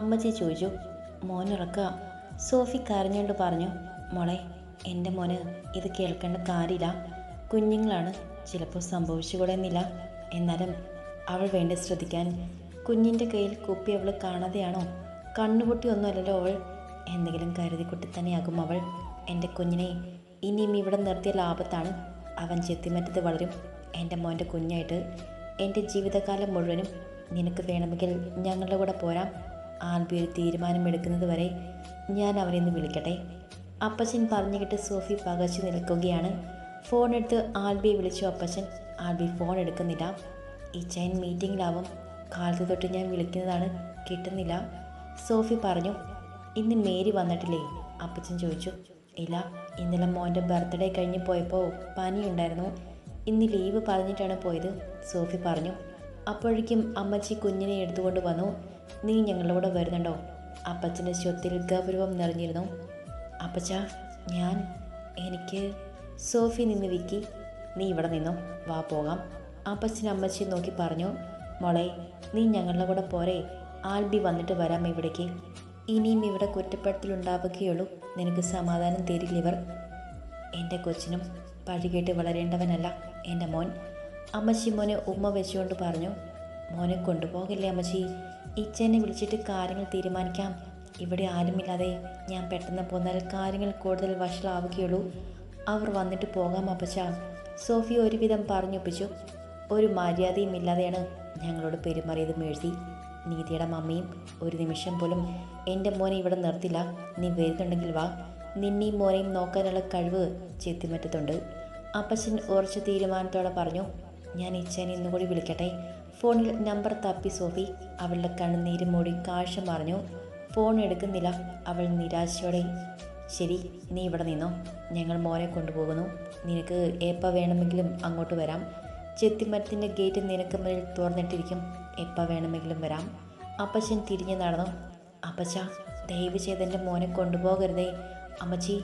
അമ്മച്ചി ചോദിച്ചു മോനുറക്കുക സോഫി കരഞ്ഞുകൊണ്ട് പറഞ്ഞു മോളെ എന്റെ മോന് ഇത് കേൾക്കേണ്ട കാര്യമില്ല. കുഞ്ഞുങ്ങളാണ് ചിലപ്പോൾ സംഭവിച്ചുകൂടെന്നില്ല. എന്നാലും അവൾ വേണ്ട ശ്രദ്ധിക്കാൻ. കുഞ്ഞിന്റെ കയ്യിൽ കുപ്പി അവൾ കാണാതെയാണോ? കണ്ണുപൊട്ടി ഒന്നുമല്ലല്ലോ അവൾ. എന്തെങ്കിലും കരുതിക്കുട്ടി തന്നെയാകും അവൾ. എന്റെ കുഞ്ഞിനെ ഇനിയും ഇവിടെ നിർത്തിയ ലാഭത്താണ് അവൻ ചെത്തിമറ്റത്ത് വളരും. എന്റെ മോന്റെ കുഞ്ഞായിട്ട് എന്റെ ജീവിതകാലം മുഴുവനും നിനക്ക് വേണമെങ്കിൽ ഞങ്ങളുടെ കൂടെ പോരാം. ആൽബി തീരുമാനമെടുക്കുന്നത് വരെ ഞാൻ അവരെ ഒന്ന് വിളിക്കട്ടെ. അപ്പച്ചൻ പറഞ്ഞു കേട്ട് സോഫി പകച്ചു നിൽക്കുകയാണ്. ഫോൺ എടുത്ത് ആൽബിയെ വിളിച്ചു. അപ്പച്ചൻ ആൽബി ഫോൺ എടുക്കുന്നില്ല. ഈ ചൈൻ മീറ്റിങ്ങിലാവും കാലത്ത് തൊട്ട് ഞാൻ വിളിക്കുന്നതാണ്. കിട്ടുന്നില്ല. സോഫി പറഞ്ഞു ഇന്ന് മേരി വന്നിട്ടില്ലേ? അപ്പച്ചൻ ചോദിച്ചു ഇല്ല ഇന്നലെ മോന്റെ ബർത്ത്ഡേ കഴിഞ്ഞ് പോയപ്പോൾ പനിയുണ്ടായിരുന്നു. ഇന്ന് ലീവ് പറഞ്ഞിട്ടാണ് പോയത്. സോഫി പറഞ്ഞു അപ്പോഴേക്കും അമ്മച്ചി കുഞ്ഞിനെ എടുത്തുകൊണ്ട് വന്നു. നീ ഞങ്ങളുടെ വരുന്നുണ്ടോ? അപ്പച്ചന്റെ ശ്വത്തിൽ ഗൗരവം നിറഞ്ഞിരുന്നു. അപ്പച്ച ഞാൻ എനിക്ക് സോഫി നിന്ന് വിക്കി നീ ഇവിടെ നിന്നോ? വാ പോകാം. അപ്പച്ചൻ അമ്മച്ചി നോക്കി പറഞ്ഞു മോളെ നീ ഞങ്ങളുടെ കൂടെ പോരെ. ആൽബി വന്നിട്ട് വരാം ഇവിടേക്ക്. ഇനിയും ഇവിടെ കുറ്റപ്പെടുത്തലുണ്ടാവുകയുള്ളൂ. നിനക്ക് സമാധാനം തരില്ലിവർ എന്റെ കൊച്ചിനും പഴികേട്ട് വളരേണ്ടവനല്ല എന്റെ മോൻ. അമ്മച്ചി മോനെ ഉമ്മ വെച്ചുകൊണ്ട് പറഞ്ഞു മോനെ കൊണ്ടുപോകില്ലേ അമ്മച്ചി? ഇച്ചനെ വിളിച്ചിട്ട് കാര്യങ്ങൾ തീരുമാനിക്കാം. ഇവിടെ ആരുമില്ലാതെ ഞാൻ പെട്ടെന്ന് പോന്നാൽ കാര്യങ്ങൾ കൂടുതൽ വഷളാവുകയുള്ളൂ. അവർ വന്നിട്ട് പോകാം അപ്പച്ച. സോഫി ഒരുവിധം പറഞ്ഞൊപ്പിച്ചു. ഒരു മര്യാദയും ഇല്ലാതെയാണ് ഞങ്ങളോട് പെരുമാറിയത് മേഴ്സി. നീതിയുടെ മമ്മിയും ഒരു നിമിഷം പോലും എന്റെ മോനെ ഇവിടെ നിർത്തില്ല. നീ വരുന്നുണ്ടെങ്കിൽ വാ. നിന്നെയും മോനെയും നോക്കാനുള്ള കഴിവ് ചെത്തിമറ്റത്തുണ്ട്. അപ്പച്ചൻ ഉറച്ച തീരുമാനത്തോടെ പറഞ്ഞു ഞാൻ ഇച്ചനെ ഇന്നുകൂടി വിളിക്കട്ടെ. ഫോണിൽ നമ്പർ തപ്പി സോഫി അവളുടെ കണ്ണുനീര് മൂടി കാഴ്ച മറിഞ്ഞു. ഫോൺ എടുക്കുന്നില്ല. അവൾ നിരാശയോടെ ശരി നീ ഇവിടെ നിന്നോ. ഞങ്ങൾ മോനെ കൊണ്ടുപോകുന്നു. നിനക്ക് എപ്പോൾ വേണമെങ്കിലും അങ്ങോട്ട് വരാം. ചെത്തിമരത്തിന്റെ ഗേറ്റ് നിനക്ക് മുന്നിൽ തുറന്നിട്ടിരിക്കും. എപ്പോൾ വേണമെങ്കിലും വരാം. അപ്പച്ചൻ തിരിഞ്ഞു നടന്നു. അപ്പച്ച ദയവ് ചെയ്ത് എന്റെ മോനെ കൊണ്ടുപോകരുതേ. അമ്മച്ചി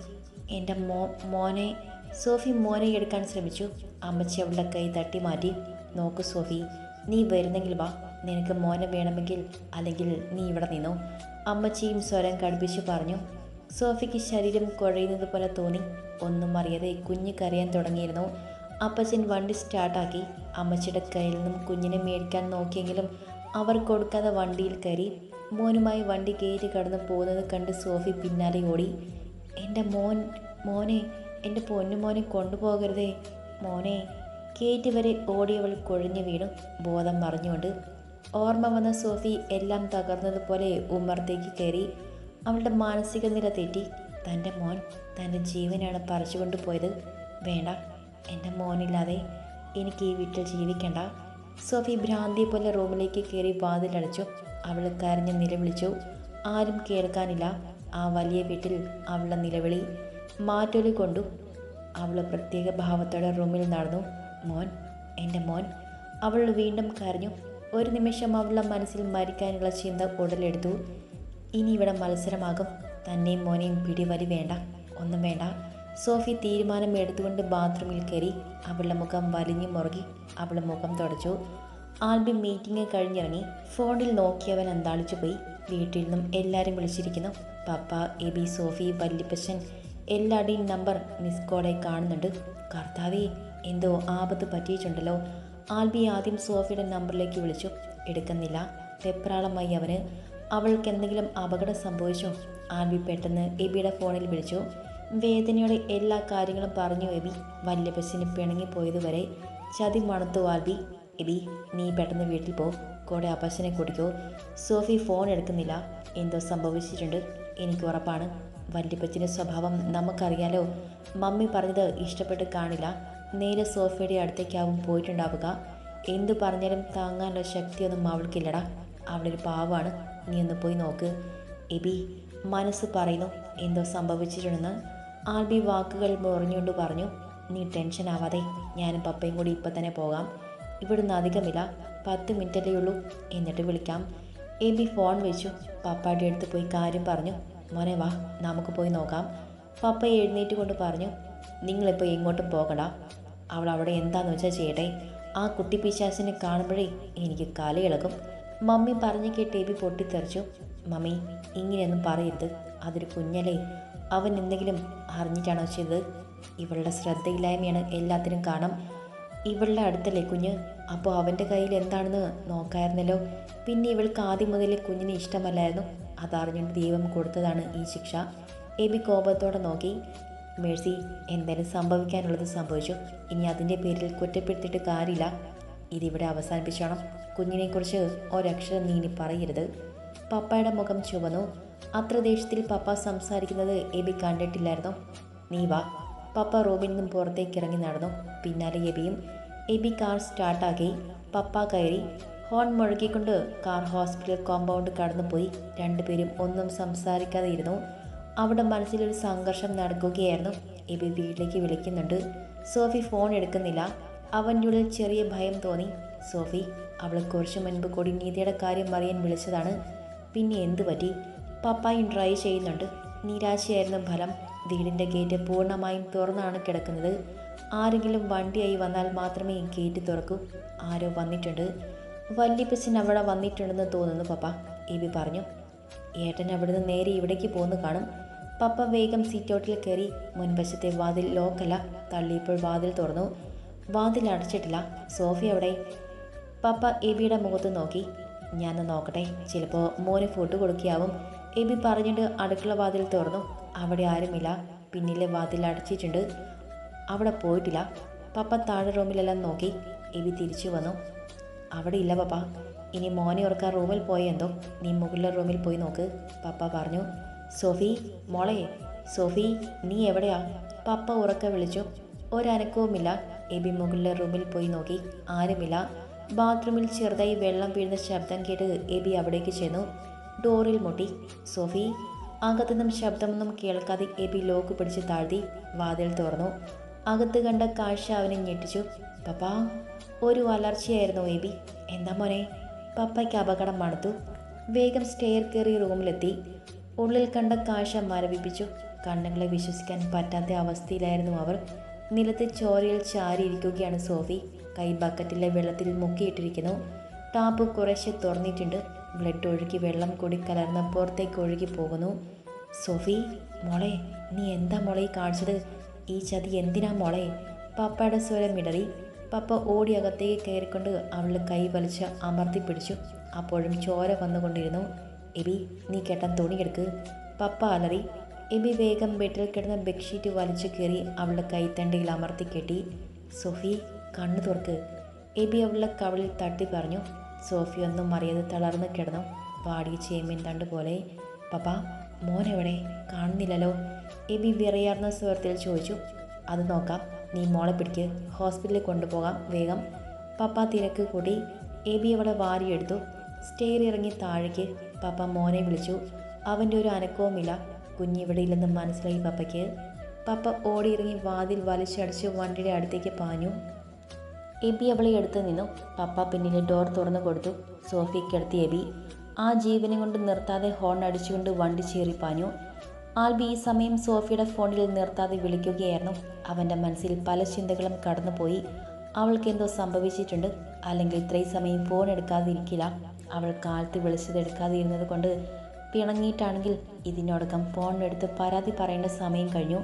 എന്റെ മോ മോനെ സോഫി മോനെ എടുക്കാൻ ശ്രമിച്ചു. അമ്മച്ചി അവളുടെ കൈ തട്ടി മാറ്റി. നോക്കൂ സോഫി നീ വരുന്നെങ്കിൽ വാ. നിനക്ക് മോനെ വേണമെങ്കിൽ അല്ലെങ്കിൽ നീ ഇവിടെ നിന്നോ. അമ്മച്ചിയും സ്വരം കടുപ്പിച്ച് പറഞ്ഞു. സോഫിക്ക് ശരീരം കുഴയുന്നത് പോലെ തോന്നി. ഒന്നും അറിയാതെ കുഞ്ഞ് കരയാൻ തുടങ്ങിയിരുന്നു. അപ്പച്ചൻ വണ്ടി സ്റ്റാർട്ടാക്കി. അമ്മച്ചിയുടെ കയ്യിൽ നിന്നും കുഞ്ഞിനെ മേടിക്കാൻ നോക്കിയെങ്കിലും അവർ കൊടുക്കാതെ വണ്ടിയിൽ കയറി. മോനുമായി വണ്ടി കയറി കടന്നു പോകുന്നത് കണ്ട് സോഫി പിന്നാലെ ഓടി. എന്റെ മോൻ മോനെ എന്റെ പൊന്നു മോനെ കൊണ്ടുപോകരുതേ. മോനെ കേറ്റ് വരെ ഓടിയവൾ കൊഴിഞ്ഞു വീണു. ബോധം മറിഞ്ഞുകൊണ്ട് ഓർമ്മ വന്ന സോഫി എല്ലാം തകർന്നതുപോലെ ഉമ്മർത്തേക്ക് കയറി അവളുടെ മാനസിക നില തെറ്റി. തന്റെ മോൻ തന്റെ ജീവനാണ് പറിച്ചുകൊണ്ട് പോയത്. വേണ്ട എന്റെ മോനില്ലാതെ എനിക്ക് ഈ വീട്ടിൽ ജീവിക്കണ്ട. സോഫി ഭ്രാന്തി പോലെ റൂമിലേക്ക് കയറി വാതിലടച്ചു. അവൾ കരഞ്ഞ് നിലവിളിച്ചു. ആരും കേൾക്കാനില്ല. ആ വലിയ വീട്ടിൽ അവളുടെ നിലവിളി മാറ്റൊലി കൊണ്ടു. അവൾ പ്രത്യേക ഭാവത്തോടെ റൂമിൽ നടന്നു. മോൻ എന്റെ മോൻ അവൾ വീണ്ടും കരഞ്ഞു. ഒരു നിമിഷം അവളുടെ മനസ്സിൽ മരിക്കാനുള്ള ചിന്ത ഉടലെടുത്തു. ഇനി ഇവിടെ മത്സരമാകും. തന്നെയും മോനെയും പിടിവലി വേണ്ട ഒന്നും വേണ്ട. സോഫി തീരുമാനം എടുത്തുകൊണ്ട് ബാത്റൂമിൽ കയറി അവളുടെ മുഖം വലിഞ്ഞു മുറുകി അവളുടെ മുഖം തുടച്ചു. ആൽബി മീറ്റിംഗ് കഴിഞ്ഞിറങ്ങി. ഫോണിൽ നോക്കിയവൻ അന്താളിച്ചു പോയി. വീട്ടിൽ നിന്നും എല്ലാവരും വിളിച്ചിരിക്കുന്നു. പപ്പ എബി സോഫി വല്ലിപ്പച്ചൻ എല്ലാവരുടെയും നമ്പർ മിസ് കോളെ കാണുന്നുണ്ട്. കർത്താവേ എന്തോ ആപത്ത് പറ്റിയിട്ടുണ്ടല്ലോ. ആൽബി ആദ്യം സോഫിയുടെ നമ്പറിലേക്ക് വിളിച്ചു. എടുക്കുന്നില്ല. വെപ്രാളമായി അവന്. അവൾക്ക് എന്തെങ്കിലും അപകടം സംഭവിച്ചോ? ആൽബി പെട്ടെന്ന് എബിയുടെ ഫോണിൽ വിളിച്ചു. വേദനയുടെ എല്ലാ കാര്യങ്ങളും പറഞ്ഞു എബി. വല്യപ്പച്ചന് പിണങ്ങിപ്പോയതുവരെ ചതി മണത്തു ആൽബി. എബി നീ പെട്ടെന്ന് വീട്ടിൽ പോ. കൂടെ അപ്പച്ചനെ കുടിക്കോ സോഫി ഫോൺ എടുക്കുന്നില്ല. എന്തോ സംഭവിച്ചിട്ടുണ്ട്. എനിക്ക് ഉറപ്പാണ്. വല്യപ്പച്ചന്റെ സ്വഭാവം നമുക്കറിയാലോ. മമ്മി പറഞ്ഞത് ഇഷ്ടപ്പെട്ട് കാണില്ല. നേരെ സോഫയുടെ അടുത്തേക്കാവും പോയിട്ടുണ്ടാവുക. എന്തു പറഞ്ഞാലും താങ്ങാനുള്ള ശക്തിയൊന്നും അവൾക്കില്ലടാ. അവളൊരു പാവാണ്. നീ ഒന്ന് പോയി നോക്ക്. എബി മനസ്സ് പറയുന്നു എന്തോ സംഭവിച്ചിട്ടുണ്ടെന്ന്. ആൽബി വാക്കുകൾ മുറിഞ്ഞുകൊണ്ട് പറഞ്ഞു നീ ടെൻഷൻ ആവാതെ ഞാനും പപ്പയും കൂടി ഇപ്പം തന്നെ പോകാം. ഇവിടുന്ന് അധികമില്ല. പത്ത് മിനിറ്റല്ലേ ഉള്ളൂ. എന്നിട്ട് വിളിക്കാം. എബി ഫോൺ വെച്ചു. പപ്പായുടെ അടുത്ത് പോയി കാര്യം പറഞ്ഞു മോനെ വാ നമുക്ക് പോയി നോക്കാം. പപ്പ എഴുന്നേറ്റ് കൊണ്ട് പറഞ്ഞു നിങ്ങളിപ്പോൾ എങ്ങോട്ടും പോകണ്ട. അവൾ അവിടെ എന്താന്ന് വെച്ചാൽ ചെയ്യട്ടെ? ആ കുട്ടി പിശാസിനെ കാണുമ്പോഴേ എനിക്ക് കലയിളകും മമ്മി പറഞ്ഞു കേട്ട് എബി പൊട്ടിത്തെറിച്ചു. മമ്മി ഇങ്ങനെയൊന്നും പറയരുത്. അതൊരു കുഞ്ഞല്ലേ. അവൻ എന്തെങ്കിലും അറിഞ്ഞിട്ടാണോ ചെയ്തത്? ഇവളുടെ ശ്രദ്ധയില്ലായ്മയാണ് എല്ലാത്തിനും കാരണം. ഇവളുടെ അടുത്തല്ലേ കുഞ്ഞ്? അപ്പോൾ അവന്റെ കയ്യിൽ എന്താണെന്ന് നോക്കായിരുന്നല്ലോ. പിന്നെ ഇവൾക്ക് ആദ്യം മുതലേ കുഞ്ഞിന് ഇഷ്ടമല്ലായിരുന്നു. അതറിഞ്ഞുകൊണ്ട് ദൈവം കൊടുത്തതാണ് ഈ ശിക്ഷ. എബി കോപത്തോടെ നോക്കി. മേഴ്സി എന്തായാലും സംഭവിക്കാനുള്ളത് സംഭവിച്ചു. ഇനി അതിന്റെ പേരിൽ കുറ്റപ്പെടുത്തിയിട്ട് കാര്യമില്ല. ഇതിവിടെ അവസാനിപ്പിച്ചോണം കുഞ്ഞിനെക്കുറിച്ച് ഒരക്ഷരം നീ ഇനി പറയരുത്. പപ്പയുടെ മുഖം ചുവന്നു. അത്ര ദേഷ്യത്തിൽ പപ്പ സംസാരിക്കുന്നത് എബി കണ്ടിട്ടില്ലായിരുന്നു. നീ വാ. പപ്പ റൂമിൽ നിന്നും പുറത്തേക്ക് ഇറങ്ങി നടന്നു. പിന്നാലെ എബിയും. എബി കാർ സ്റ്റാർട്ടാക്കി. പപ്പ കയറി. ഹോൺ മുഴക്കിക്കൊണ്ട് കാർ ഹോസ്പിറ്റൽ കോമ്പൗണ്ട് കടന്നുപോയി. രണ്ടുപേരും ഒന്നും സംസാരിക്കാതെ ഇരുന്നു. അവിടെ മനസ്സിലൊരു സംഘർഷം നടക്കുകയായിരുന്നു. എബി വീട്ടിലേക്ക് വിളിക്കുന്നുണ്ട്. സോഫി ഫോൺ എടുക്കുന്നില്ല. അവന്റെ ഉള്ളിൽ ചെറിയ ഭയം തോന്നി. സോഫി അവൾ കുറച്ച് മുൻപ് കൂടി നീതിയുടെ കാര്യം അറിയാൻ വിളിച്ചതാണ്. പിന്നെ എന്തു പറ്റി? പപ്പായും ട്രൈ ചെയ്യുന്നുണ്ട്. നിരാശയായിരുന്നു ഫലം. വീടിന്റെ ഗേറ്റ് പൂർണമായും തുറന്നാണ് കിടക്കുന്നത്. ആരെങ്കിലും വണ്ടിയായി വന്നാൽ മാത്രമേ ഈ ഗേറ്റ് തുറക്കൂ. ആരോ വന്നിട്ടുണ്ട്. വല്യപ്പച്ചൻ അവിടെ വന്നിട്ടുണ്ടെന്ന് തോന്നുന്നു പപ്പ. എബി പറഞ്ഞു ഏട്ടൻ അവിടുന്ന് നേരെ ഇവിടേക്ക് പോന്നു കാണും. പപ്പ വേഗം സീറ്റൗട്ടിൽ കയറി മുൻവശത്തെ വാതിൽ ലോക്കല്ല തള്ളിയപ്പോൾ വാതിൽ തുറന്നു. വാതിൽ അടച്ചിട്ടില്ല. സോഫി അവിടെ പപ്പ എബിയുടെ മുഖത്ത് നോക്കി. ഞാൻ നോക്കട്ടെ. ചിലപ്പോൾ മോന് ഫുഡ് കൊടുക്കുകയാവും. എബി പറഞ്ഞിട്ട് അടുക്കള വാതിൽ തുറന്നു. അവിടെ ആരുമില്ല. പിന്നിലെ വാതിൽ അടച്ചിട്ടുണ്ട്. അവിടെ പോയിട്ടില്ല. പപ്പ താഴെ റൂമിലെല്ലാം നോക്കി. എബി തിരിച്ചു വന്നു. അവിടെ ഇല്ല പപ്പ. ഇനി മോനെ ഓർക്കാൻ റൂമിൽ പോയെന്തോ? നീ മുകളിലെ റൂമിൽ പോയി നോക്ക് പപ്പ പറഞ്ഞു. സോഫി മോളെ സോഫി നീ എവിടെയാ? പപ്പ ഉറക്ക വിളിച്ചു. ഒരനക്കവുമില്ല. എബി മുകളിലെ റൂമിൽ പോയി നോക്കി. ആരുമില്ല. ബാത്റൂമിൽ ചെറുതായി വെള്ളം വീഴുന്ന ശബ്ദം കേട്ട് എബി അവിടേക്ക് ചെന്നു. ഡോറിൽ മുട്ടി. സോഫി അകത്തുനിന്നും ശബ്ദമൊന്നും കേൾക്കാതെ എബി ലോക്ക് പിടിച്ച് താഴ്ത്തി വാതിൽ തുറന്നു. അകത്ത് കണ്ട കാഴ്ച അവനെ ഞെട്ടിച്ചു. പപ്പാ ഒരു അലർച്ചയായിരുന്നു എബി. എന്താ മോനെ? പപ്പയ്ക്ക് അപകടം മണത്തു. വേഗം സ്റ്റെയർ കയറി റൂമിലെത്തി. ഉള്ളിൽ കണ്ട കാഴ്ച മരവിപ്പിച്ചു. കണ്ണുകളെ വിശ്വസിക്കാൻ പറ്റാത്ത അവസ്ഥയിലായിരുന്നു അവർ. നിലത്ത് ചോരയിൽ ചാരിയിരിക്കുകയാണ് സോഫി. കൈ ബക്കറ്റിലെ വെള്ളത്തിൽ മുക്കിയിട്ടിരിക്കുന്നു. ടാപ്പ് കുറേശ്ശെ തുറന്നിട്ടുണ്ട്. ബ്ലഡ് ഒഴുകി വെള്ളം കൂടി കലർന്ന് പുറത്തേക്ക് ഒഴുകി പോകുന്നു. സോഫി മോളെ നീ എന്താ മോളെ കാണിച്ചത് ഈ ചതി എന്തിനാ മോളെ? പപ്പയുടെ സ്വരം ഇടറി. പപ്പ ഓടി അകത്തേക്ക് കയറിക്കൊണ്ട് അവളുടെ കൈ വലിച്ച് അമർത്തി പിടിച്ചു. അപ്പോഴും ചോര വന്നുകൊണ്ടിരുന്നു. എബി നീ കേട്ടാൻ തുണിയെടുക്ക് പപ്പ അലറി. എബി വേഗം ബെഡിൽ കിടന്ന ബെഡ്ഷീറ്റ് വലിച്ചു കയറി അവളുടെ കൈത്തണ്ടയിൽ അമർത്തി കെട്ടി. സോഫി കണ്ണു തുറക്ക്. എബി അവളുടെ കവളിൽ തട്ടി പറഞ്ഞു. സോഫി ഒന്നും അറിയാതെ തളർന്ന് കിടന്നു. പാടിയ ചേമ്മിൻ തണ്ട് പോലെ. പപ്പ മോനെവിടെ കാണുന്നില്ലല്ലോ. എബി വിറയാർന്ന സ്വരത്തിൽ ചോദിച്ചു. അത് നോക്കാം. നീ മോളെ പിടിക്ക്. ഹോസ്പിറ്റലിൽ കൊണ്ടുപോകാം വേഗം. പപ്പ തിരക്ക് കൂടി. എബി അവളെ വാരിയെടുത്തു. സ്റ്റെയർ ഇറങ്ങി താഴേക്ക് പപ്പ മോനെ വിളിച്ചു. അവന്റെ ഒരു അനക്കവുമില്ല. കുഞ്ഞിവിടെ ഇല്ലെന്ന് മനസ്സിലായി പപ്പയ്ക്ക്. പപ്പ ഓടിയിറങ്ങി വാതിൽ വലിച്ചടച്ച് വണ്ടിയുടെ അടുത്തേക്ക് പാഞ്ഞു. എബി അവളെ എടുത്തു നിന്നു. പപ്പ പിന്നിലെ ഡോർ തുറന്നു കൊടുത്തു. സോഫിക്കടുത്ത് എബി. ആ ജീവനെ കൊണ്ട് നിർത്താതെ ഹോൺ അടിച്ചുകൊണ്ട് വണ്ടി ചീറിപ്പാഞ്ഞു ആൽബി ഈ സമയം സോഫിയുടെ ഫോണിൽ നിർത്താതെ വിളിക്കുകയായിരുന്നു. അവന്റെ മനസ്സിൽ പല ചിന്തകളും കടന്നുപോയി. അവൾക്ക് എന്തോ സംഭവിച്ചിട്ടുണ്ട്. അല്ലെങ്കിൽ ഇത്രയും സമയം ഫോൺ എടുക്കാതെ ഇരിക്കില്ല അവൾ കാലത്ത് വിളിച്ചതെടുക്കാതിരുന്നത് കൊണ്ട് പിണങ്ങിയിട്ടാണെങ്കിൽ ഇതിനോടകം ഫോണിനെടുത്ത് പരാതി പറയേണ്ട സമയം കഴിഞ്ഞു.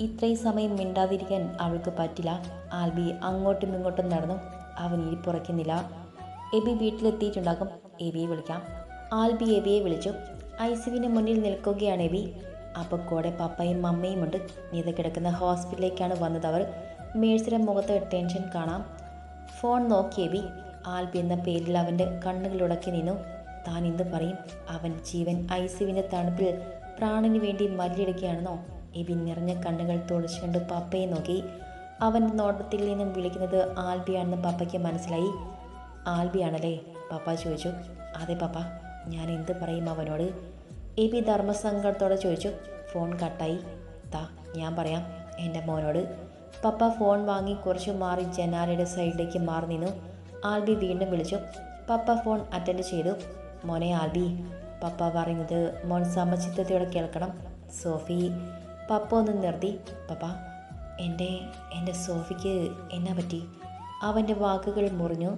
ഇത്രയും സമയം മിണ്ടാതിരിക്കാൻ അവൾക്ക് പറ്റില്ല. ആൽബി അങ്ങോട്ടും ഇങ്ങോട്ടും നടന്നു. അവൻ ഇനി ഇരിപ്പുറയ്ക്കുന്നില്ല എബി വീട്ടിലെത്തിയിട്ടുണ്ടാകും. എബിയെ വിളിക്കാം. ആൽബി എബിയെ വിളിച്ചു. ഐസിവിന് മുന്നിൽ നിൽക്കുകയാണ് എബി. അപ്പോൾ കൂടെ പപ്പയും മമ്മയും ഉണ്ട്. നീത കിടക്കുന്ന ഹോസ്പിറ്റലിലേക്കാണ് വന്നത് അവർ. മേഴ്സിയുടെ മുഖത്ത് ടെൻഷൻ കാണാം. ഫോൺ നോക്കി എബി. ആൽബി എന്ന പേരിൽ അവന്റെ കണ്ണുകളുടക്കി നിന്നു. താൻ എന്ത് പറയും? അവൻ ജീവൻ ഐസുവിന്റെ തണുപ്പിൽ പ്രാണന് വേണ്ടി മല്ലിടുകയാണെന്നോ എബിൻ നിറഞ്ഞ കണ്ണുകൾ തുളച്ചുകൊണ്ട് പപ്പയെ നോക്കി. അവന്റെ നോട്ടത്തിൽ നിന്നും വിളിക്കുന്നത് ആൽബിയാണെന്ന് പപ്പയ്ക്ക് മനസ്സിലായി. ആൽബിയാണല്ലേ? പപ്പ ചോദിച്ചു. അതെ പപ്പ. ഞാൻ എന്ത് പറയും അവനോട്? എബി ധർമ്മസങ്കടത്തോടെ ചോദിച്ചു. ഫോൺ കട്ടായി. താ ഞാൻ പറയാം. എന്റെ മോനോട്. പപ്പ ഫോൺ വാങ്ങി കുറച്ച് മാറി ജനാലയുടെ സൈഡിലേക്ക് മാറി നിന്നു. ആൽബി വീണ്ടും വിളിച്ചു. പപ്പ ഫോൺ അറ്റൻഡ് ചെയ്തു. മോനെ ആൽബി പപ്പ പറയുന്നത് മോൻ സമചിത്തത്തോടെ കേൾക്കണം. സോഫി പപ്പ ഒന്ന് നിർത്തി. പപ്പ എന്റെ എന്റെ സോഫിക്ക് എന്നാ പറ്റി? അവന്റെ വാക്കുകൾ മുറിഞ്ഞു.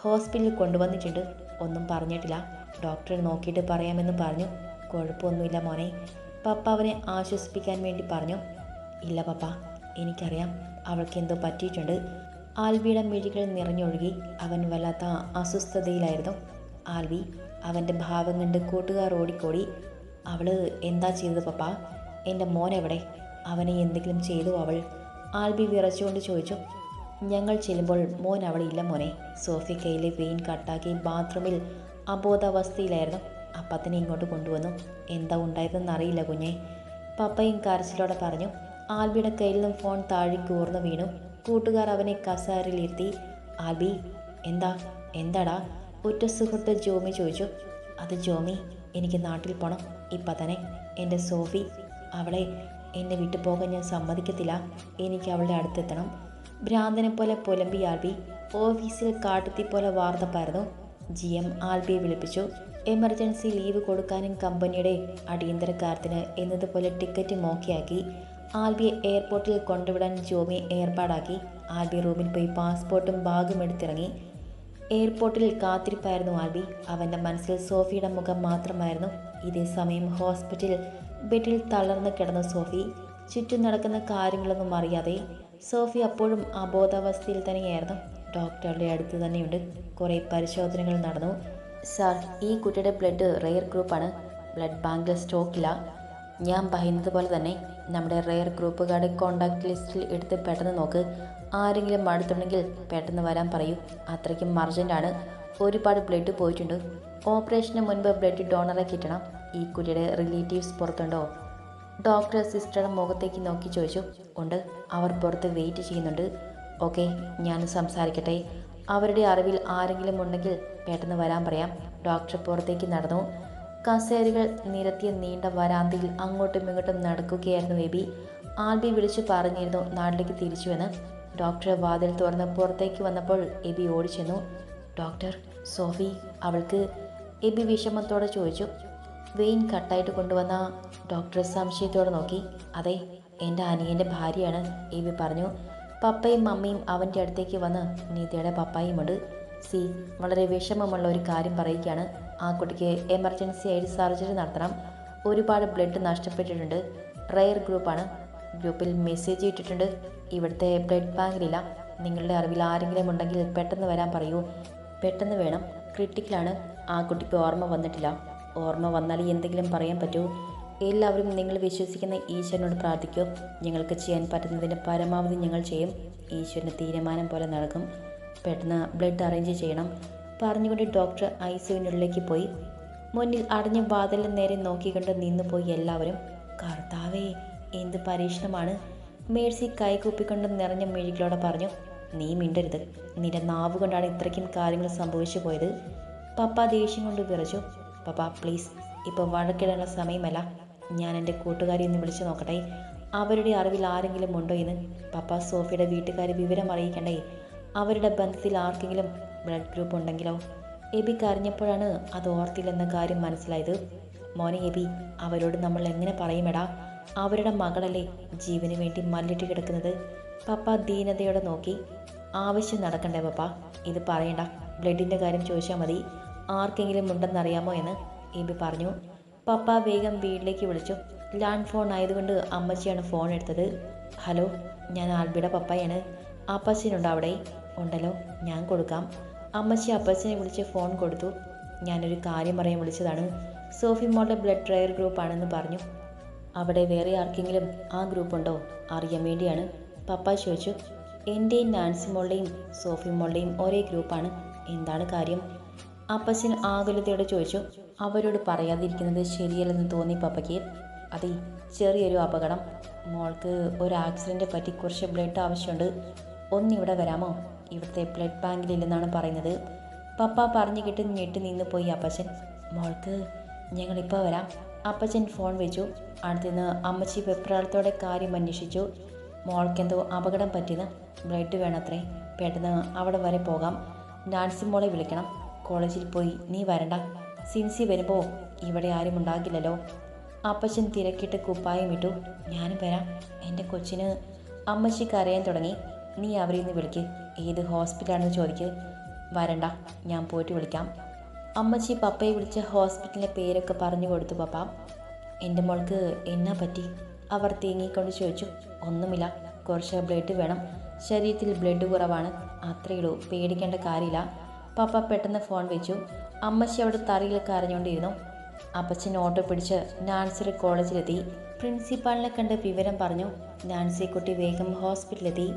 ഹോസ്പിറ്റലിൽ കൊണ്ടുവന്നിട്ടുണ്ട്. ഒന്നും പറഞ്ഞിട്ടില്ല. ഡോക്ടറെ നോക്കിയിട്ട് പറയാമെന്ന് പറഞ്ഞു. കുഴപ്പമൊന്നുമില്ല മോനെ പപ്പ അവനെ ആശ്വസിപ്പിക്കാൻ വേണ്ടി പറഞ്ഞു. ഇല്ല പപ്പ എനിക്കറിയാം. അവൾക്ക് എന്തോ പറ്റിയിട്ടുണ്ട്. ആൽവിയുടെ മിഴികൾ നിറഞ്ഞൊഴുകി അവൻ വല്ലാത്ത അസ്വസ്ഥതയിലായിരുന്നു. ആൽവി അവന്റെ ഭാവം കണ്ട് കൂട്ടുകാർ ഓടിക്കോടി. അവൾ എന്താ ചെയ്തത് പപ്പ? എന്റെ മോൻ എവിടെ? അവനെ എന്തെങ്കിലും ചെയ്തു അവൾ? ആൽബി വിറച്ചുകൊണ്ട് ചോദിച്ചു. ഞങ്ങൾ ചെല്ലുമ്പോൾ മോൻ അവിടെ ഇല്ല മോനെ. സോഫി കയ്യിൽ വെയിൻ കട്ടാക്കി ബാത്റൂമിൽ അബോധാവസ്ഥയിലായിരുന്നു. അപ്പത്തിനെ ഇങ്ങോട്ട് കൊണ്ടുവന്നു. എന്താ ഉണ്ടായതെന്ന് അറിയില്ല കുഞ്ഞെ. പപ്പയും കരച്ചിലോടെ പറഞ്ഞു. ആൽബിയുടെ കയ്യിൽ നിന്നും ഫോൺ താഴെ കൂർന്നു വീണു. കൂട്ടുകാർ അവനെ കസാരയിലിരുത്തി ആൽബി എന്താ? എന്താടാ? ഒറ്റ സുഹൃത്ത് ജോമി ചോദിച്ചു. അത് ജോമി എനിക്ക് നാട്ടിൽ പോണം. ഇപ്പം തന്നെ എന്റെ സോഫി അവളെ എന്നെ വിട്ടു പോകാൻ ഞാൻ സമ്മതിക്കത്തില്ല. എനിക്ക് അവളുടെ അടുത്തെത്തണം. ഭ്രാന്തനെ പോലെ പുലമ്പി ആൽബി ഓഫീസിൽ കാട്ടുത്തി പോലെ വാർത്ത പരന്നു ജി എം ആൽബിയെ വിളിപ്പിച്ചു. എമർജൻസി ലീവ് കൊടുക്കാനും കമ്പനിയുടെ അടിയന്തരക്കാരത്തിന് എന്നതുപോലെ ടിക്കറ്റ് മോക്കിയാക്കി. ആൽബിയെ എയർപോർട്ടിൽ കൊണ്ടുവിടാൻ ജോമി ഏർപ്പാടാക്കി. ആൽബി റൂമിൽ പോയി പാസ്പോർട്ടും ബാഗും എടുത്തിറങ്ങി. എയർപോർട്ടിൽ കാത്തിരിപ്പായിരുന്നു ആൽബി. അവന്റെ മനസ്സിൽ സോഫിയുടെ മുഖം മാത്രമായിരുന്നു. ഇതേ സമയം ഹോസ്പിറ്റലിൽ ബെഡിൽ തളർന്ന് കിടന്ന സോഫി ചുറ്റും നടക്കുന്ന കാര്യങ്ങളൊന്നും അറിയാതെ സോഫി അപ്പോഴും അബോധാവസ്ഥയിൽ തന്നെയായിരുന്നു. ഡോക്ടറുടെ അടുത്ത് തന്നെയുണ്ട്. കുറേ പരിശോധനകൾ നടന്നു. സാർ ഈ കുട്ടിയുടെ ബ്ലഡ് റെയർ ഗ്രൂപ്പാണ്. ബ്ലഡ് ബാങ്കിൽ സ്റ്റോക്കില്ല ഞാൻ പറയുന്നത് പോലെ തന്നെ നമ്മുടെ റെയർ ഗ്രൂപ്പുകാരുടെ കോണ്ടാക്ട് ലിസ്റ്റിൽ എടുത്ത് പെട്ടെന്ന് നോക്ക്. ആരെങ്കിലും അടുത്തുണ്ടെങ്കിൽ പെട്ടെന്ന് വരാൻ പറയൂ. അത്രയ്ക്കും അർജന്റാണ് ഒരുപാട് ബ്ലഡ് പോയിട്ടുണ്ട്. ഓപ്പറേഷന് മുൻപ് ബ്ലഡ് ഡോണറെ കിട്ടണം. ഈ കുട്ടിയുടെ റിലേറ്റീവ്സ് പുറത്തുണ്ടോ? ഡോക്ടർ സിസ്റ്ററുടെ മുഖത്തേക്ക് നോക്കി ചോദിച്ചു. ഉണ്ട്. അവർ പുറത്ത് വെയിറ്റ് ചെയ്യുന്നുണ്ട്. ഓക്കെ ഞാൻ സംസാരിക്കട്ടെ. അവരുടെ അറിവിൽ ആരെങ്കിലും ഉണ്ടെങ്കിൽ പെട്ടെന്ന് വരാൻ പറയാം. ഡോക്ടർ പുറത്തേക്ക് നടന്നു. കസേരകൾ നിരത്തിയ നീണ്ട വരാന്തയിൽ അങ്ങോട്ടും ഇങ്ങോട്ടും നടക്കുകയായിരുന്നു എബി ആൽബി വിളിച്ചു പറഞ്ഞിരുന്നു നാട്ടിലേക്ക് തിരിച്ചുവെന്ന്. ഡോക്ടർ വാതിൽ തുറന്ന് പുറത്തേക്ക് വന്നപ്പോൾ എബി ഓടിച്ചെന്നു. ഡോക്ടർ സോഫി അവൾക്ക് എബി വിഷമത്തോടെ ചോദിച്ചു. വെയിൻ കട്ടായിട്ട് കൊണ്ടുവന്ന ഡോക്ടർ സംശയത്തോടെ നോക്കി. അതെ എന്റെ അനിയന്റെ ഭാര്യയാണ് എബി പറഞ്ഞു. പപ്പയും മമ്മിയും അവന്റെ അടുത്തേക്ക് വന്ന് നീതയുടെ പപ്പായുമുണ്ട് സി വളരെ വിഷമമുള്ള ഒരു കാര്യം പറയുകയാണ്. ആ കുട്ടിക്ക് എമർജൻസി ആയിട്ട് സർജറി നടത്തണം. ഒരുപാട് ബ്ലഡ് നഷ്ടപ്പെട്ടിട്ടുണ്ട്. റയർ ഗ്രൂപ്പാണ് ഗ്രൂപ്പിൽ മെസ്സേജ് ഇട്ടിട്ടുണ്ട്. ഇവിടുത്തെ ബ്ലഡ് ബാങ്കിലില്ല നിങ്ങളുടെ അറിവിൽ ആരെങ്കിലും ഉണ്ടെങ്കിൽ പെട്ടെന്ന് വരാൻ പറയൂ. പെട്ടെന്ന് വേണം. ക്രിട്ടിക്കലാണ് ആ കുട്ടിക്ക് ഓർമ്മ വന്നിട്ടില്ല. ഓർമ്മ വന്നാൽ എന്തെങ്കിലും പറയാൻ പറ്റൂ. എല്ലാവരും നിങ്ങൾ വിശ്വസിക്കുന്ന ഈശ്വരനോട് പ്രാർത്ഥിക്കൂ. ഞങ്ങൾക്ക് ചെയ്യാൻ പറ്റുന്നതിന്റെ പരമാവധി ഞങ്ങൾ ചെയ്യും. ഈശ്വരന്റെ തീരുമാനം പോലെ നടക്കും. പെട്ടെന്ന് ബ്ലഡ് അറേഞ്ച് ചെയ്യണം. പറഞ്ഞുകൊണ്ട് ഡോക്ടർ ഐ പോയി. മുന്നിൽ അടഞ്ഞ വാതിലിന് നേരെ നോക്കിക്കൊണ്ട് നിന്നുപോയി എല്ലാവരും. കർത്താവേ എന്ത് പരീക്ഷണമാണ്? മേഴ്സി കൈകൂപ്പിക്കൊണ്ട് നിറഞ്ഞ മിഴികളോടെ പറഞ്ഞു. നീ മിണ്ടരുത്. നിന്റെ നാവ് കൊണ്ടാണ് ഇത്രയ്ക്കും കാര്യങ്ങൾ സംഭവിച്ചു പോയത്. പപ്പ ദേഷ്യം കൊണ്ട് വിറച്ചു. പപ്പ പ്ലീസ് ഇപ്പോൾ വഴക്കിടാനുള്ള സമയമല്ല. ഞാൻ എന്റെ കൂട്ടുകാരി ഒന്ന് വിളിച്ചു നോക്കട്ടെ. അവരുടെ അറിവിൽ ആരെങ്കിലും ഉണ്ടോ എന്ന്? പപ്പ സോഫിയുടെ വീട്ടുകാർ വിവരം അറിയിക്കണ്ടേ. അവരുടെ ബന്ധത്തിൽ ആർക്കെങ്കിലും ബ്ലഡ് ഗ്രൂപ്പ് ഉണ്ടെങ്കിലോ? എബി കരഞ്ഞപ്പോഴാണ് അത് ഓർത്തില്ലെന്ന കാര്യം മനസ്സിലായത്. മോനെ എബി അവരോട് നമ്മൾ എങ്ങനെ പറയുമെടാ? അവരുടെ മകളല്ലേ ജീവന് വേണ്ടി മല്ലിട്ട് കിടക്കുന്നത്. പപ്പ ദീനതയോടെ നോക്കി. ആവശ്യം നടക്കണ്ടേ പപ്പ? ഇത് പറയണ്ട. ബ്ലഡിന്റെ കാര്യം ചോദിച്ചാൽ മതി. ആർക്കെങ്കിലും ഉണ്ടെന്നറിയാമോ എന്ന് എബി പറഞ്ഞു. പപ്പ വേഗം വീട്ടിലേക്ക് വിളിച്ചു. ലാൻഡ് ഫോൺ ആയതുകൊണ്ട് അമ്മച്ചിയാണ് ഫോൺ എടുത്തത്. ഹലോ ഞാൻ ആൽബിയുടെ പപ്പയാണ്. അപ്പച്ചനുണ്ടോ അവിടെ? ഉണ്ടല്ലോ ഞാൻ കൊടുക്കാം. അമ്മച്ചി അപ്പച്ചനെ വിളിച്ച് ഫോൺ കൊടുത്തു. ഞാനൊരു കാര്യം പറയാൻ വിളിച്ചതാണ്. സോഫി മോളുടെ ബ്ലഡ് ട്രയർ ഗ്രൂപ്പ് ആണെന്ന് പറഞ്ഞു. അവിടെ വേറെ ആർക്കെങ്കിലും ആ ഗ്രൂപ്പുണ്ടോ അറിയാൻ വേണ്ടിയാണ്. പപ്പ ചോദിച്ചു എന്റെയും നാൻസി മോളുടെയും സോഫി മോളുടെയും ഒരേ ഗ്രൂപ്പാണ്. എന്താണ് കാര്യം? അപ്പച്ചൻ ആകുലതയോടെ ചോദിച്ചു അവരോട് പറയാതിരിക്കുന്നത് ശരിയല്ലെന്ന് തോന്നി പപ്പയ്ക്ക്. അതെ ചെറിയൊരു അപകടം. മോൾക്ക് ഒരു ആക്സിഡന്റ് പറ്റി കുറച്ച് ബ്ലഡ് ആവശ്യമുണ്ട്. ഒന്നിവിടെ വരാമോ? ഇവിടുത്തെ ബ്ലഡ് ബാങ്കിലില്ലെന്നാണ് പറയുന്നത്. പപ്പ പറഞ്ഞു കിട്ടി ഞെട്ടി നിന്ന് പോയി അപ്പച്ചൻ. മോൾക്ക് ഞങ്ങളിപ്പോൾ വരാം. അപ്പച്ചൻ ഫോൺ വെച്ചു. അടുത്തുനിന്ന് അമ്മച്ചി വെപ്രാളത്തോടെ കാര്യം അന്വേഷിച്ചു. മോൾക്കെന്തോ അപകടം പറ്റിയത് ബ്ലഡ് വേണത്രേ. പെട്ടെന്ന് അവിടെ വരെ പോകാം. നാൻസി മോളെ വിളിക്കണം. കോളേജിൽ പോയി നീ വരണ്ട. സിൻസി വരുമ്പോൾ ഇവിടെ ആരും ഉണ്ടാകില്ലല്ലോ. അപ്പച്ചൻ തിരക്കിട്ട് കുപ്പായം ഇട്ടു. ഞാനും വരാം. എന്റെ കൊച്ചിന് അമ്മച്ചി കരയാൻ തുടങ്ങി. നീ അവരെ നിന്ന് വിളിക്ക്. ഏത് ഹോസ്പിറ്റലാണെന്ന് ചോദിക്ക്. വരണ്ട ഞാൻ പോയിട്ട് വിളിക്കാം. അമ്മച്ചി പപ്പയെ വിളിച്ച് ഹോസ്പിറ്റലിന്റെ പേരൊക്കെ പറഞ്ഞു കൊടുത്തു പപ്പ. എന്റെ മോൾക്ക് എന്നാ പറ്റി? അവർ തേങ്ങിക്കൊണ്ട് ചോദിച്ചു. ഒന്നുമില്ല കുറച്ച് ബ്ലഡ് വേണം. ശരീരത്തിൽ ബ്ലഡ് കുറവാണ്. അത്രയുള്ളൂ പേടിക്കേണ്ട കാര്യമില്ല. പപ്പ പെട്ടെന്ന് ഫോൺ വെച്ചു. അമ്മച്ചി അവിടെ തറയിൽ കരഞ്ഞുകൊണ്ടിരുന്നു അപ്പച്ചൻ ഓട്ടോ പിടിച്ച് നാൻസി കോളേജിലെത്തി. പ്രിൻസിപ്പാളിനെ കണ്ട് വിവരം പറഞ്ഞു. നാൻസി കുട്ടി വേഗം ഹോസ്പിറ്റലിലെത്തി.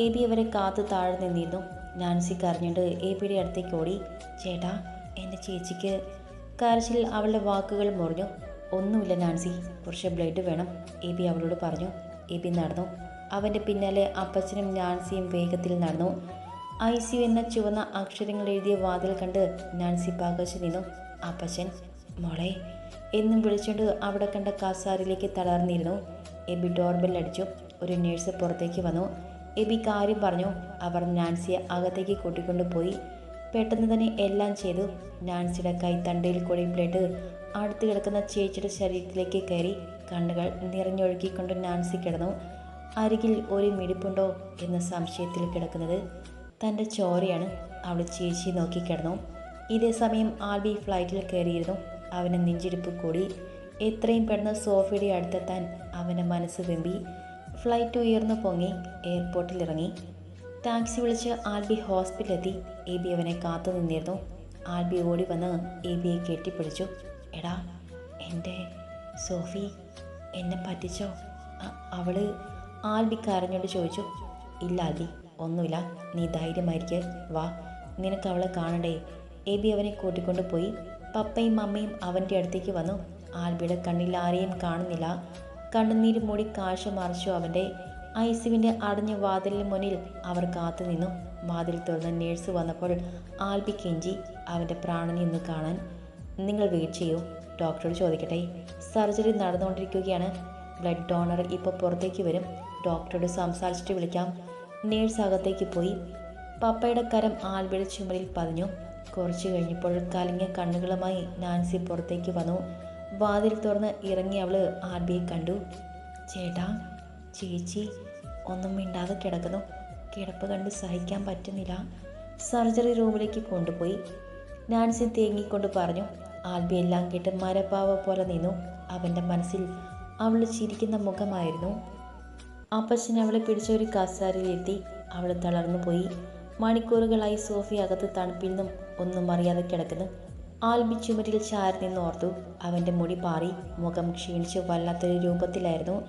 എ ബി അവരെ കാത്തു താഴെ നിന്നിരുന്നു. നാൻസി കരഞ്ഞുകൊണ്ട് എ ബിയുടെ അടുത്തേക്ക് ഓടി. ചേട്ടാ എന്റെ ചേച്ചിക്ക് കരച്ചിൽ അവളുടെ വാക്കുകൾ മുറിഞ്ഞു. ഒന്നുമില്ല നാൻസി കുറച്ച് ബ്ലഡ് വേണം എ ബി അവളോട് പറഞ്ഞു. എ ബി നടന്നു. അവന്റെ പിന്നാലെ അപ്പച്ചനും നാൻസിയും വേഗത്തിൽ നടന്നു. ഐ സി എന്ന ചുവന്ന അക്ഷരങ്ങൾ എഴുതിയ വാതിൽ കണ്ട് നാൻസി പകച്ചു നിന്നു. അപ്പച്ചൻ മോളെ എന്നും വിളിച്ചുകൊണ്ട് അവിടെ കണ്ട കാസാരിലേക്ക് തളർന്നിരുന്നു. എബി ഡോർബെൽ അടിച്ചു. ഒരു നേഴ്സ് പുറത്തേക്ക് വന്നു. എബി കാര്യം പറഞ്ഞു. അവർ നാൻസിയെ അകത്തേക്ക് കൂട്ടിക്കൊണ്ടുപോയി. പെട്ടെന്ന് തന്നെ എല്ലാം ചെയ്തു. നാൻസിയുടെ കൈ തണ്ടയിൽ കൂടി ബ്ലഡ് അടുത്ത് കിടക്കുന്ന ചേച്ചിയുടെ ശരീരത്തിലേക്ക് കയറി കണ്ണുകൾ നിറഞ്ഞൊഴുക്കിക്കൊണ്ട് നാൻസി കിടന്നു. അരികിൽ ഒരു മിടിപ്പുണ്ടോ എന്ന സംശയത്തിൽ കിടക്കുന്നത് തന്റെ ചോരയാണ്. അവൾ ചേച്ചി നോക്കി കിടന്നു. ഇതേ സമയം ആൽബി ഫ്ലൈറ്റിൽ കയറിയിരുന്നു. അവന് നെഞ്ചിടിപ്പ് കൂടി. എത്രയും പെട്ടെന്ന് സോഫിയുടെ അടുത്തെത്താൻ അവന്റെ മനസ്സ് വെമ്പി. ഫ്ലൈറ്റ് ഉയർന്നു പൊങ്ങി എയർപോർട്ടിൽ ഇറങ്ങി ടാക്സി വിളിച്ച് ആൽബി ഹോസ്പിറ്റലിലെത്തി. എ ബി അവനെ കാത്തു നിന്നിരുന്നു. ആൽബി ഓടി വന്ന് എ ബിയെ കെട്ടിപ്പിടിച്ചു. എടാ എന്റെ സോഫി എന്നെ പറ്റിച്ചോ? അവൾ ആൽബി കരഞ്ഞോട് ചോദിച്ചു. ഇല്ല ആൽബി ഒന്നുമില്ല. നീ ധൈര്യമായിരിക്കെ വാ. നിനക്ക് അവളെ കാണണ്ടേ? എ ബി അവനെ കൂട്ടിക്കൊണ്ടുപോയി പപ്പയും മമ്മയും അവന്റെ അടുത്തേക്ക് വന്നു. ആൽബിയുടെ കണ്ണിൽ ആരെയും കാണുന്നില്ല. കണ്ണുനീര് മൂടി കാഴ്ച മറിച്ചു അവന്റെ ഐസിവിന്റെ അടഞ്ഞ വാതിലിന് മുന്നിൽ അവർ കാത്തു നിന്നു. വാതിൽ തുറന്ന് നേഴ്സ് വന്നപ്പോൾ ആൽബി കെഞ്ചി അവന്റെ പ്രാണനെ ഒന്ന് കാണാൻ നിങ്ങൾ വെയിറ്റ് ചെയ്യൂ. ഡോക്ടറോട് ചോദിക്കട്ടെ സർജറി നടന്നുകൊണ്ടിരിക്കുകയാണ്. ബ്ലഡ് ഡോണർ ഇപ്പോൾ പുറത്തേക്ക് വരും. ഡോക്ടറോട് സംസാരിച്ചിട്ട് വിളിക്കാം. നേഴ്സ് അകത്തേക്ക് പോയി. പപ്പയുടെ കരം ആൽബിയുടെ ചുമലിൽ പതിഞ്ഞു. കുറച്ചു കഴിഞ്ഞപ്പോൾ കലങ്ങിയ കണ്ണുകളുമായി നാൻസി പുറത്തേക്ക് വന്നു. വാതിൽ തുറന്ന് ഇറങ്ങി അവൾ ആൽബിയെ കണ്ടു. ചേട്ടാ ചേച്ചി ഒന്നും മിണ്ടാതെ കിടക്കുന്നു. കിടപ്പ് കണ്ട് സഹിക്കാൻ പറ്റുന്നില്ല. സർജറി റൂമിലേക്ക് കൊണ്ടുപോയി. നാൻസി തേങ്ങിക്കൊണ്ട് പറഞ്ഞു ആൽബി എല്ലാം കേട്ട് മരപ്പാവ പോലെ നിന്നു. അവന്റെ മനസ്സിൽ അവൾ ചിരിക്കുന്ന മുഖമായിരുന്നു. അപ്പച്ചൻ അവളെ പിടിച്ച ഒരു കസാരയിലെത്തി. അവൾ തളർന്നു പോയി. മണിക്കൂറുകളായി സോഫി അകത്ത് തണുപ്പിൽ നിന്നും ഒന്നും അറിയാതെ കിടക്കുന്നു. ആൽബി ചുമരിൽ ചാരി നിന്നോർത്തു. അവന്റെ മുടി പാറി മുഖം ക്ഷീണിച്ച് വല്ലാത്തൊരു രൂപത്തിലായിരുന്നു.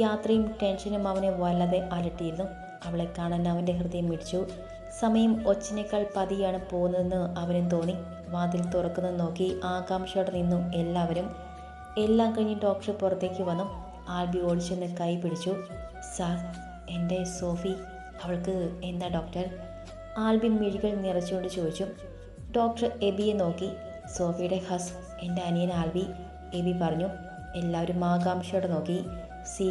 യാത്രയും ടെൻഷനും അവനെ വല്ലാതെ അലട്ടിയിരുന്നു. അവളെ കാണാൻ അവന്റെ ഹൃദയം മിടിച്ചു സമയം ഒച്ചിനേക്കാൾ പതിയാണ് പോകുന്നതെന്ന് അവനും തോന്നി. വാതിൽ തുറക്കുന്നത് നോക്കി ആകാംക്ഷയോടെ നിന്നു എല്ലാവരും. എല്ലാം കഴിഞ്ഞ് ഡോക്ടർ പുറത്തേക്ക് വന്നു. ആൽബി ഓടിച്ചെന്ന് കൈ പിടിച്ചു. സാർ എന്റെ സോഫി. അവൾക്ക് എന്താ ഡോക്ടർ? ആൽബി മിഴികൾ നിറച്ചുകൊണ്ട് ചോദിച്ചു. ഡോക്ടർ എബിയെ നോക്കി. സോഫിയുടെ ഹസ് എന്റെ അനിയൻ ആൽബി എബി പറഞ്ഞു. എല്ലാവരും ആകാംക്ഷയോടെ നോക്കി. സി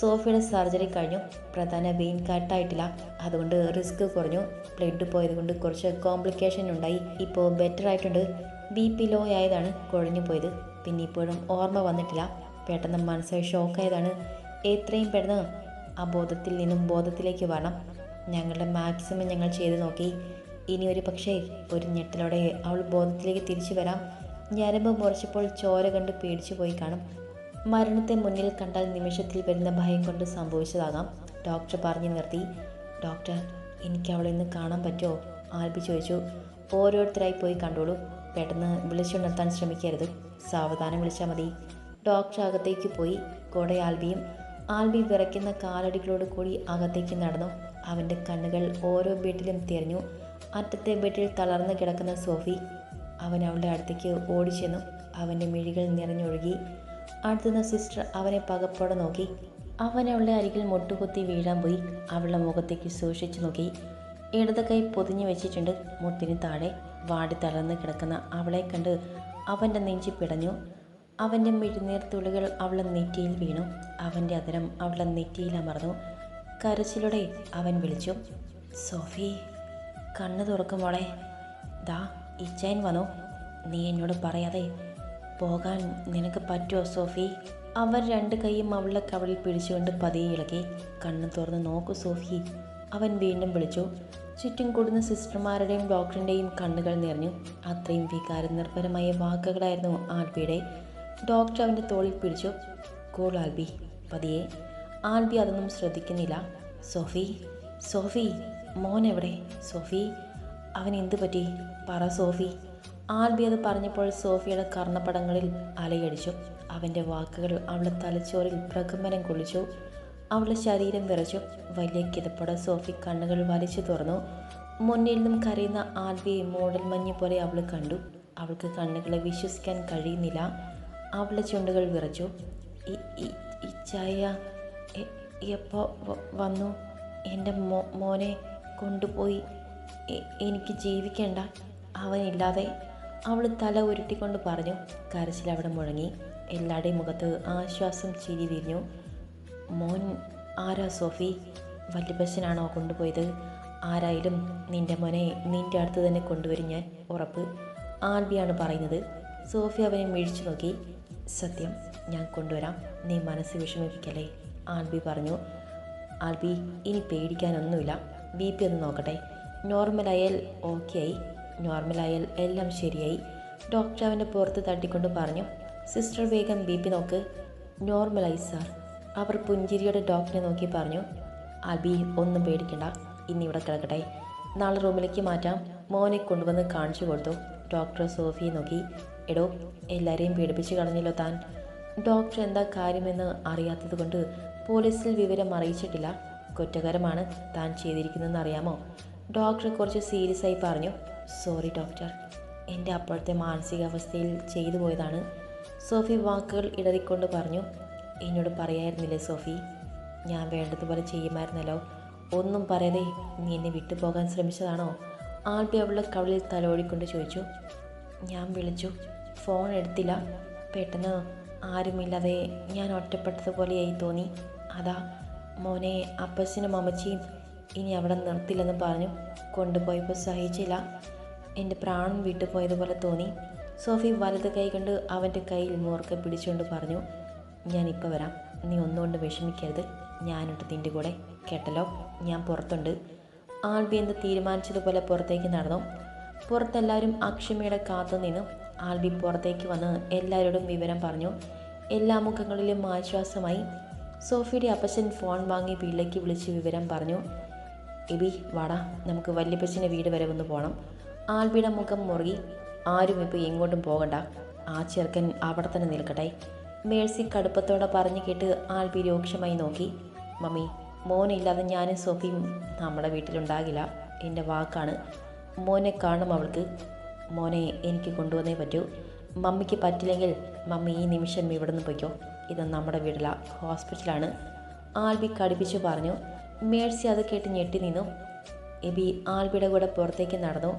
സോഫിയുടെ സർജറി കഴിഞ്ഞു. പ്രധാന വെയിൻ കട്ടായിട്ടില്ല അതുകൊണ്ട് റിസ്ക് കുറഞ്ഞു. ബ്ലഡ് പോയതുകൊണ്ട് കുറച്ച് കോംപ്ലിക്കേഷൻ ഉണ്ടായി. ഇപ്പോൾ ബെറ്റർ ആയിട്ടുണ്ട്. ബി പി ലോ ആയതാണ് കുഴഞ്ഞു പോയത്. പിന്നെ ഇപ്പോഴും ഓർമ്മ വന്നിട്ടില്ല. പെട്ടെന്ന് മനസ്സ് ഷോക്കായതാണ് എത്രയും പെട്ടെന്ന് അബോധത്തിൽ നിന്നും ബോധത്തിലേക്ക് വരണം. ഞങ്ങളുടെ മാക്സിമം ഞങ്ങൾ ചെയ്തു നോക്കി. ഇനി ഒരു പക്ഷേ ഒരു ഞെട്ടലോടെ അവൾ ബോധത്തിലേക്ക് തിരിച്ചു വരാം. ഞരമ്പ് മുറിച്ചപ്പോൾ ചോര കണ്ട് പേടിച്ചു പോയി കാണും. മരണത്തെ മുന്നിൽ കണ്ടാൽ നിമിഷത്തിൽ വരുന്ന ഭയം കൊണ്ട് സംഭവിച്ചതാകാം. ഡോക്ടർ പറഞ്ഞു നിർത്തി. ഡോക്ടർ എനിക്ക് അവളെ ഇന്ന് കാണാൻ പറ്റുമോ? ആൽബി ചോദിച്ചു. ഓരോരുത്തരായി പോയി കണ്ടോളൂ. പെട്ടെന്ന് വിളിച്ചുണർത്താൻ ശ്രമിക്കരുത്. സാവധാനം വിളിച്ചാൽ മതി. ഡോക്ടർ അകത്തേക്ക് പോയി. കൂടെ ആൽബിയും ആൽബി വിറയ്ക്കുന്ന കാലടികളോട് കൂടി അകത്തേക്ക് നടന്നു. അവന്റെ കണ്ണുകൾ ഓരോ ബെഡിലും തിരഞ്ഞു അറ്റത്തെ ബെഡിൽ തളർന്നു കിടക്കുന്ന സോഫി അവൻ അവളുടെ അടുത്തേക്ക് ഓടിച്ചെന്നു. അവന്റെ മിഴികൾ നിറഞ്ഞൊഴുകി. അടുത്തുനിന്ന് സിസ്റ്റർ അവനെ പകപ്പോടെ നോക്കി. അവൻ അവളുടെ അരികിൽ മുട്ടുകുത്തി വീഴാൻ പോയി. അവളുടെ മുഖത്തേക്ക് സൂക്ഷിച്ചു നോക്കി. ഇടത് കൈ പൊതിഞ്ഞു വെച്ചിട്ടുണ്ട്. മുട്ടിന് താഴെ വാടി തളർന്ന് കിടക്കുന്ന അവളെ കണ്ട് അവന്റെ നെഞ്ചി പിടഞ്ഞു. അവന്റെ മിഴിനീർ തുള്ളികൾ അവളുടെ നെറ്റിയിൽ വീണു. അവന്റെ അതരം അവളുടെ നെറ്റിയിൽ അമർന്നു. കരച്ചിലൂടെ അവൻ വിളിച്ചു സോഫി കണ്ണ് തുറക്കും മോളെ. ദാ ഇച്ചൈൻ വന്നു. നീ എന്നോട് പറയാതെ പോകാൻ നിനക്ക് പറ്റുമോ സോഫി? അവർ രണ്ട് കൈയും അവളുടെ കവളിൽ പിടിച്ചുകൊണ്ട് പതിയെ ഇളകി കണ്ണ് തുറന്ന് നോക്കൂ സോഫി. അവൻ വീണ്ടും വിളിച്ചു. ചുറ്റും കൂടുന്ന സിസ്റ്റർമാരുടെയും ഡോക്ടറിന്റെയും കണ്ണുകൾ നിറഞ്ഞു. അത്രയും വികാര നിർഭരമായ വാക്കുകളായിരുന്നു ആൽബിയുടെ. ഡോക്ടർ അവന്റെ തോളിൽ പിടിച്ചു. കോൾ ആൽബി പതിയെ. ആൽബി അതൊന്നും ശ്രദ്ധിക്കുന്നില്ല. സോഫി സോഫി മോൻ എവിടെ സോഫി? അവൻ എന്തു പറ്റി? പറ സോഫി. ആൽബി അത് പറഞ്ഞപ്പോൾ സോഫിയുടെ കർണപടങ്ങളിൽ അലയടിച്ചു. അവന്റെ വാക്കുകൾ അവളുടെ തലച്ചോറിൽ പ്രകമ്പനം കൊള്ളിച്ചു. അവളുടെ ശരീരം വിറച്ചു. വലിയ കിതപ്പട സോഫി കണ്ണുകൾ വലിച്ചു തുറന്നു. മുന്നിൽ നിന്നും കരയുന്ന ആൽബിയെ മോഡൽ മഞ്ഞ് പോലെ അവൾ കണ്ടു. അവൾക്ക് കണ്ണുകളെ വിശ്വസിക്കാൻ കഴിയുന്നില്ല. അവളുടെ ചുണ്ടുകൾ വിറച്ചു. ഈ ചായ എ- എപ്പോ വന്നു? എന്റെ മോ മോനെ കൊണ്ടുപോയി. എനിക്ക് ജീവിക്കേണ്ട. അവനില്ലാതെ അവൾ തല ഉരുട്ടിക്കൊണ്ട് പറഞ്ഞു. കരച്ചിൽ അവിടെ മുഴങ്ങി. എല്ലാവരുടെയും മുഖത്ത് ആശ്വാസം ചിരി വിരിഞ്ഞു. മോൻ ആരാ സോഫി? വല്യപ്പച്ചനാണോ കൊണ്ടുപോയത്? ആരായാലും നിന്റെ മോനെ നിന്റെ അടുത്ത് തന്നെ കൊണ്ടുവരും ഞാൻ ഉറപ്പ്. ആൽബിയാണ് പറയുന്നത്. സോഫി അവനെ മിഴിച്ചു നോക്കി. സത്യം ഞാൻ കൊണ്ടുവരാം. നീ മനസ്സ് വിഷമിപ്പിക്കല്ലേ? ആൽബി പറഞ്ഞു. ആൽബി ഇനി പേടിക്കാനൊന്നുമില്ല. ബി പി ഒന്ന് നോക്കട്ടെ. നോർമലായാൽ ഓക്കെ ആയി. നോർമലായാൽ എല്ലാം ശരിയായി. ഡോക്ടർ അവന്റെ പുറത്ത് തട്ടിക്കൊണ്ട് പറഞ്ഞു സിസ്റ്റർ വേഗം ബി പി നോക്ക്. നോർമലായി സാർ. അവർ പുഞ്ചിരിയോടെ ഡോക്ടറെ നോക്കി പറഞ്ഞു ആൽബി ഒന്നും പേടിക്കണ്ട. ഇന്നിവിടെ കിടക്കട്ടെ. നാളെ റൂമിലേക്ക് മാറ്റാം. മോനെ കൊണ്ടുവന്ന് കാണിച്ചു കൊടുത്തു. ഡോക്ടർ സോഫിയെ നോക്കി എടോ എല്ലാവരെയും പീഡിപ്പിച്ച് കളഞ്ഞല്ലോ താൻ. ഡോക്ടർ എന്താ കാര്യമെന്ന് അറിയാത്തത് കൊണ്ട് പോലീസിൽ വിവരം അറിയിച്ചിട്ടില്ല. കുറ്റകരമാണ് താൻ ചെയ്തിരിക്കുന്നതെന്ന് അറിയാമോ ഡോക്ടർ കുറച്ച് സീരിയസ് ആയി പറഞ്ഞു സോറി ഡോക്ടർ എന്റെ അപ്പോഴത്തെ മാനസികാവസ്ഥയിൽ ചെയ്തു പോയതാണ്. സോഫി വാക്കുകൾ ഇടറിക്കൊണ്ട് പറഞ്ഞു എന്നോട് പറയായിരുന്നില്ലേ സോഫി? ഞാൻ വേണ്ടതുപോലെ ചെയ്യുമായിരുന്നല്ലോ. ഒന്നും പറയാതെ നീ എന്നെ വിട്ടുപോകാൻ ശ്രമിച്ചതാണോ? ആൽബി അവളുടെ കവളിൽ തലോടിക്കൊണ്ട് ചോദിച്ചു ഞാൻ വിളിച്ചു. ഫോൺ എടുത്തില്ല. പെട്ടെന്ന് ആരുമില്ലാതെ ഞാൻ ഒറ്റപ്പെട്ടതുപോലെയായി തോന്നി. അതാ മോനെ അപ്പച്ചനും അമ്മച്ചിയും ഇനി അവിടെ നിർത്തില്ലെന്ന് പറഞ്ഞു. കൊണ്ടുപോയപ്പോൾ സഹിച്ചില്ല. എന്റെ പ്രാണൻ വിട്ടുപോയതുപോലെ തോന്നി. സോഫി വലത് കൈ കൊണ്ട് അവന്റെ കയ്യിൽ മോർക്കെ പിടിച്ചുകൊണ്ട് പറഞ്ഞു ഞാനിപ്പോൾ വരാം. നീ ഒന്നുകൊണ്ട് വിഷമിക്കരുത്. ഞാനുണ്ട് നിന്റെ കൂടെ. കേട്ടല്ലോ? ഞാൻ പുറത്തുണ്ട്. ആൽബി എന്ത് തീരുമാനിച്ചതുപോലെ പുറത്തേക്ക് നടന്നു. പുറത്തെല്ലാവരും അക്ഷമയുടെ കാത്തു നിന്നു. ആൽബി പുറത്തേക്ക് വന്ന് എല്ലാവരോടും വിവരം പറഞ്ഞു. എല്ലാ മുഖങ്ങളിലും ആശ്വാസമായി. സോഫിയുടെ അപ്പച്ചൻ ഫോൺ വാങ്ങി വീട്ടിലേക്ക് വിളിച്ച് വിവരം പറഞ്ഞു. എബി വാടാ. നമുക്ക് വല്യപ്പച്ചന്റെ വീട് വരെ ഒന്ന് പോകണം ആൽബിയുടെ മുഖം മുറുകി. ആരും ഇപ്പോൾ എങ്ങോട്ടും പോകണ്ട. ആ ചെറുക്കൻ അവിടെ തന്നെ നിൽക്കട്ടെ. മേഴ്സി കടുപ്പത്തോടെ പറഞ്ഞു കേട്ട് ആൽബി രൂക്ഷമായി നോക്കി. മമ്മി മോനില്ലാതെ ഞാനും സോഫിയും നമ്മുടെ വീട്ടിലുണ്ടാകില്ല. എന്റെ വാക്കാണ്. മോനെ കാണും അവൾക്ക്. മോനെ എനിക്ക് കൊണ്ടുവന്നേ പറ്റൂ. മമ്മിക്ക് പറ്റില്ലെങ്കിൽ മമ്മി ഈ നിമിഷം ഇവിടെ നിന്ന് പൊയ്ക്കോ. ഇത് നമ്മുടെ വീടില ഹോസ്പിറ്റലാണ് ആൽബി കടുപ്പിച്ചു പറഞ്ഞു. മേഴ്സി അത് കേട്ട് ഞെട്ടി നിന്നു. എബി ആൽബിയുടെ കൂടെ പുറത്തേക്ക് നടന്നു.